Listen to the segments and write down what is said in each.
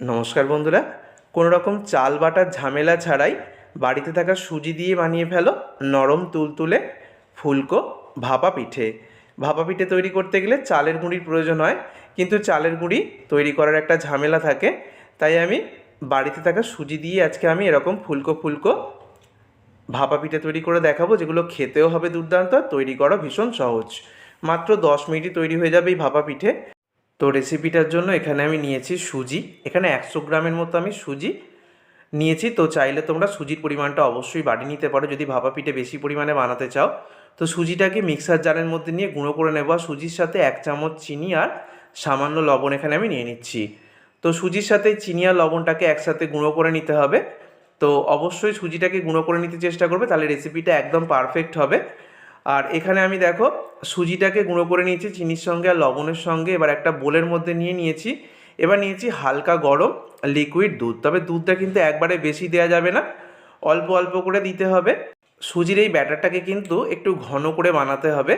নমস্কার বন্ধুরা। কোনো রকম চাল বাটার ঝামেলা ছাড়াই বাড়িতে থাকা সুজি দিয়ে বানিয়ে ফেলো নরম তুলতুলে ফুলকো ভাপা পিঠে। ভাপা পিঠে তৈরি করতে গেলে চালের গুঁড়ির প্রয়োজন হয়, কিন্তু চালের গুঁড়ি তৈরি করার একটা ঝামেলা থাকে। তাই আমি বাড়িতে থাকা সুজি দিয়ে আজকে আমি এরকম ফুলকো ফুলকো ভাপা পিঠে তৈরি করে দেখাবো, যেগুলো খেতেও হবে দুর্দান্ত তৈরি করা ভীষণ সহজ। মাত্র দশ মিনিটই তৈরি হয়ে যাবে এই ভাপা পিঠে। তো রেসিপিটার জন্য এখানে আমি নিয়েছি সুজি। এখানে একশো গ্রামের মতো আমি সুজি নিয়েছি। তো চাইলে তোমরা সুজির পরিমাণটা অবশ্যই বাড়িয়ে নিতে পারো। যদি ভাপা পিঠে বেশি পরিমাণে বানাতে চাও, তো সুজিটাকে মিক্সার জারের মধ্যে নিয়ে গুঁড়ো করে নেব। আর সুজির সাথে এক চামচ চিনি আর সামান্য লবণ এখানে আমি নিয়ে নিচ্ছি। তো সুজির সাথে চিনি আর লবণটাকে একসাথে গুঁড়ো করে নিতে হবে। তো অবশ্যই সুজিটাকে গুঁড়ো করে নিতে চেষ্টা করবে। তাহলে রেসিপিটা একদম পারফেক্ট হবে। আর এখানে আমি দেখো সুজিটাকে গুঁড়ো করে নিয়েছি, চিনির সঙ্গে আর লবণের সঙ্গে। এবার একটা বোলের মধ্যে নিয়ে নিয়েছি। এবার নিয়েছি হালকা গরম লিকুইড দুধ। তবে দুধটা কিন্তু একবারে বেশি দেওয়া যাবে না, অল্প অল্প করে দিতে হবে। সুজির এই ব্যাটারটাকে কিন্তু একটু ঘন করে বানাতে হবে,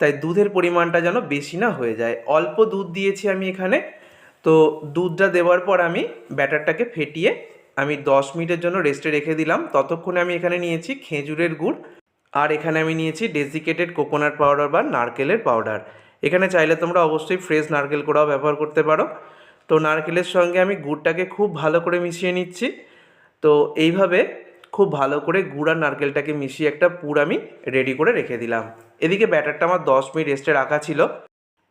তাই দুধের পরিমাণটা যেন বেশি না হয়ে যায়। অল্প দুধ দিয়েছি আমি এখানে। তো দুধটা দেওয়ার পর আমি ব্যাটারটাকে ফেটিয়ে আমি দশ মিনিটের জন্য রেস্টে রেখে দিলাম। ততক্ষণে আমি এখানে নিয়েছি খেজুরের গুড়। আর এখানে আমি নিয়েছি ডেসিকেটেড কোকোনাট পাউডার বা নারকেলের পাউডার এখানে চাইলে তোমরা অবশ্যই ফ্রেশ নারকেল কোড়াও ব্যবহার করতে পারো। তো নারকেলের সঙ্গে আমি গুড়টাকে খুব ভালো করে মিশিয়ে নিচ্ছি। তো এইভাবে খুব ভালো করে গুড় আর নারকেলটাকে মিশিয়ে একটা পুর আমি রেডি করে রেখে দিলাম। এদিকে ব্যাটারটা আমার দশ মিনিট রেস্টে রাখা ছিল।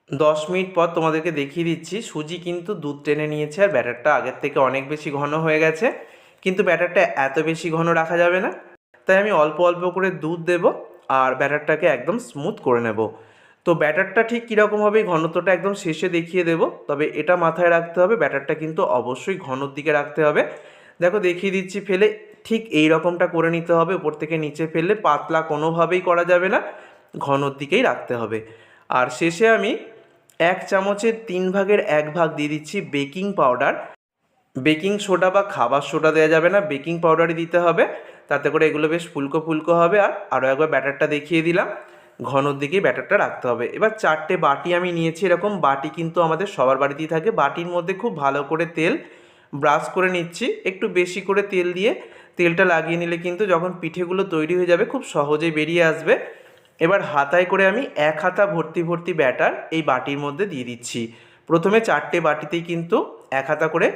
দশ মিনিট পর তোমাদেরকে দেখিয়ে দিচ্ছি, সুজি কিন্তু দুধ টেনে নিয়েছে আর ব্যাটারটা আগের থেকে অনেক বেশি ঘন হয়ে গেছে। কিন্তু ব্যাটারটা এত বেশি ঘন রাখা যাবে না। তাই আমি অল্প অল্প করে দুধ দেব আর ব্যাটারটাকে একদম স্মুথ করে নেব। তো ব্যাটারটা ঠিক কীরকম হবে ঘনত্বটা একদম শেষে দেখিয়ে দেব, তবে এটা মাথায় রাখতে হবে, ব্যাটারটা কিন্তু অবশ্যই ঘনর দিকে রাখতে হবে। দেখো দেখিয়ে দিচ্ছি, ফেলে ঠিক এই রকমটা করে নিতে হবে, উপর থেকে নিচে ফেললে পাতলা কোনোভাবেই করা যাবে না, ঘনর দিকেই রাখতে হবে। আর শেষে আমি এক চামচের তিন ভাগের এক ভাগ দিয়ে দিচ্ছি বেকিং পাউডার বেকিং সোডা বা খাবার সোডা দেওয়া যাবে না, বেকিং পাউডারই দিতে হবে। তাতে করে এগুলো বেশ ফুলকো ফুলকো হবে। আর আরও একবার ব্যাটারটা দেখিয়ে দিলাম। ঘনর দিকেই ব্যাটারটা রাখতে হবে। এবার চারটে বাটি আমি নিয়েছি এরকম। বাটি কিন্তু আমাদের সবার বাড়িতেই থাকে। বাটির মধ্যে খুব ভালো করে তেল ব্রাশ করে নিচ্ছি। একটু বেশি করে তেল দিয়ে তেলটা লাগিয়ে নিলে কিন্তু যখন পিঠেগুলো তৈরি হয়ে যাবে, খুব সহজেই বেরিয়ে আসবে। এবার হাতায় করে আমি এক হাতা ভর্তি ভর্তি ব্যাটার এই বাটির মধ্যে দিয়ে দিচ্ছি। প্রথমে চারটে বাটিতেই কিন্তু এক হাতা করে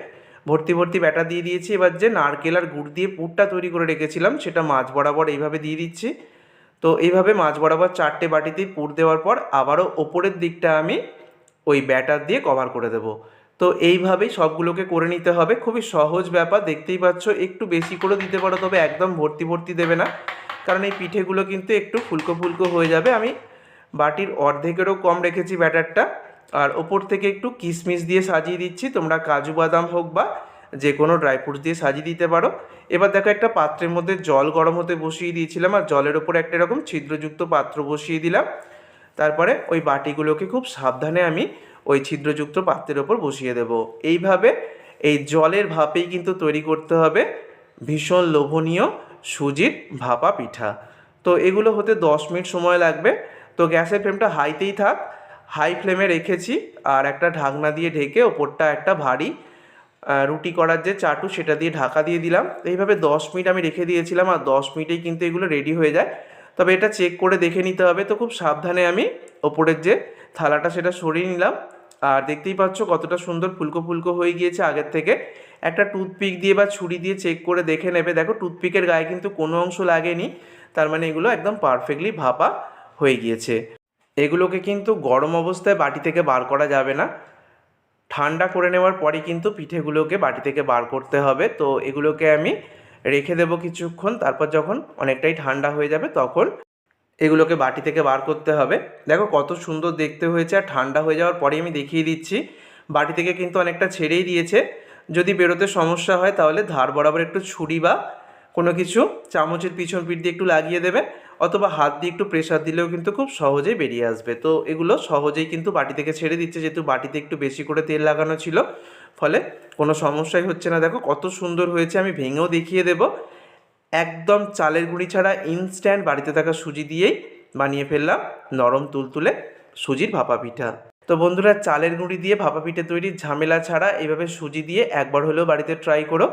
ভর্তি ভর্তি ব্যাটার দিয়ে দিয়েছি। এবার যে নারকেল আর গুড় দিয়ে পুরটা তৈরি করে রেখেছিলাম, সেটা মাছ বরাবর এইভাবে দিয়ে দিচ্ছি। তো এইভাবে মাছ বরাবর চারটে বাটিতেই পুর দেওয়ার পর আবারও ওপরের দিকটা আমি ওই ব্যাটার দিয়ে কভার করে দেবো। তো এইভাবেই সবগুলোকে করে নিতে হবে। খুবই সহজ ব্যাপার, দেখতেই পাচ্ছ, একটু বেশি করে দিতে পারো, তবে একদম ভর্তি ভর্তি দেবে না। কারণ এই পিঠেগুলো কিন্তু একটু ফুলকো ফুলকো হয়ে যাবে। আমি বাটির অর্ধেকেরও কম রেখেছি ব্যাটারটা। আর ওপর থেকে একটু কিশমিশ দিয়ে সাজিয়ে দিচ্ছি। তোমরা কাজু বাদাম হোক বা যে কোনো ড্রাই ফ্রুটস দিয়ে সাজিয়ে দিতে পারো। এবার দেখো একটা পাত্রের মধ্যে জল গরম হতে বসিয়ে দিয়েছিলাম আর জলের ওপর একটা এরকম ছিদ্রযুক্ত পাত্র বসিয়ে দিলাম। তারপরে ওই বাটিগুলোকে খুব সাবধানে আমি ওই ছিদ্রযুক্ত পাত্রের ওপর বসিয়ে দেব। এইভাবে এই জলের ভাপেই কিন্তু তৈরি করতে হবে ভীষণ লোভনীয় সুজির ভাপা পিঠা। তো এগুলো হতে দশ মিনিট সময় লাগবে। তো গ্যাসের ফ্লেমটা হাইতেই থাক। হাই ফ্লেমে রেখেছি আর একটা ঢাকনা দিয়ে ঢেকে ওপরটা একটা ভারী রুটি করার যে চাটু সেটা দিয়ে ঢাকা দিয়ে দিলাম। এইভাবে দশ মিনিট আমি রেখে দিয়েছিলাম আর দশ মিনিটেই কিন্তু এগুলো রেডি হয়ে যায়। তবে এটা চেক করে দেখে নিতে হবে। তো খুব সাবধানে আমি ওপরের যে থালাটা সেটা সরিয়ে নিলাম। আর দেখতেই পাচ্ছ কতটা সুন্দর ফুলকো ফুলকো হয়ে গিয়েছে আগের থেকে। একটা টুথপিক দিয়ে বা ছুরি দিয়ে চেক করে দেখে নেবে। দেখো টুথপিকের গায়ে কিন্তু কোনো অংশ লাগেনি। তার মানে এগুলো একদম পারফেক্টলি ভাপা হয়ে গিয়েছে। এগুলোকে কিন্তু গরম অবস্থায় বাটি থেকে বার করা যাবে না। ঠান্ডা করে নেওয়ার পরই কিন্তু পিঠেগুলোকে বাটি থেকে বার করতে হবে। তো এগুলোকে আমি রেখে দেবো কিছুক্ষণ। তারপর যখন অনেকটাই ঠান্ডা হয়ে যাবে তখন এগুলোকে বাটি থেকে বার করতে হবে। দেখো কত সুন্দর দেখতে হয়েছে আর ঠান্ডা হয়ে যাওয়ার পরেই আমি দেখিয়ে দিচ্ছি। বাটি থেকে কিন্তু অনেকটা ছেড়েই দিয়েছে। যদি বেরোতে সমস্যা হয় তাহলে ধার বরাবর একটু ছুরি বা কোনো কিছু চামচের পিছন পিঠ দিয়ে একটু লাগিয়ে দেবে। অথবা হাত দিয়ে একটু প্রেশার দিলেও কিন্তু খুব সহজেই বেরিয়ে আসবে। তো এগুলো সহজেই কিন্তু বাটি থেকে ছেড়ে দিচ্ছে, যেহেতু বাটিতে একটু বেশি করে তেল লাগানো ছিল। ফলে কোনো সমস্যাই হচ্ছে না। দেখো কত সুন্দর হয়েছে, আমি ভেঙেও দেখিয়ে দেব। একদম চালের গুঁড়ি ছাড়া ইনস্ট্যান্ট বাড়িতে থাকা সুজি দিয়েই বানিয়ে ফেললাম নরম তুলতুলে সুজির ভাপা পিঠা। তো বন্ধুরা, চালের গুঁড়ি দিয়ে ভাপা পিঠে তৈরির ঝামেলা ছাড়া এইভাবে সুজি দিয়ে একবার হলেও বাড়িতে ট্রাই করো।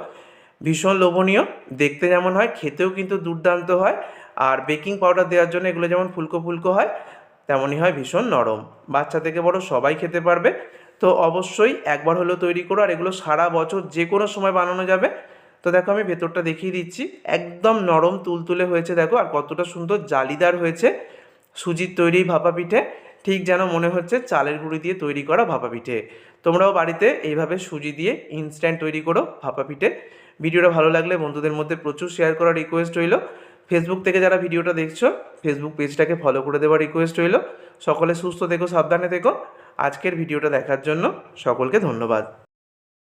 ভীষণ লোভনীয়, দেখতে যেমন হয়, খেতেও কিন্তু দুর্দান্ত হয়। আর বেকিং পাউডার দেওয়ার জন্য এগুলো যেমন ফুলকো ফুলকো হয়, তেমনই হয় ভীষণ নরম। বাচ্চা থেকে বড় সবাই খেতে পারবে। তো অবশ্যই একবার হলেও তৈরি করো আর এগুলো সারা বছর যে কোনো সময় বানানো যাবে। তো দেখো আমি ভেতরটা দেখিয়ে দিচ্ছি। একদম নরম তুলতুলে হয়েছে দেখো আর কতটা সুন্দর জালিদার হয়েছে। সুজির তৈরি ভাপা পিঠে, ঠিক যেন মনে হচ্ছে চালের গুঁড়ি দিয়ে তৈরি করা ভাপা পিঠে। তোমরাও বাড়িতে এইভাবে সুজি দিয়ে ইনস্ট্যান্ট তৈরি করো ভাপা পিঠে। ভিডিওটা ভালো লাগলে বন্ধুদের মধ্যে প্রচুর শেয়ার করার রিকোয়েস্ট রইল। ফেসবুক থেকে যারা ভিডিওটা দেখছ ফেসবুক পেজটাকে ফলো করে দেওয়ার রিকোয়েস্ট রইল। সকলে সুস্থ থেকো, সাবধানে থেকো। আজকের ভিডিওটা দেখার জন্য সকলকে ধন্যবাদ।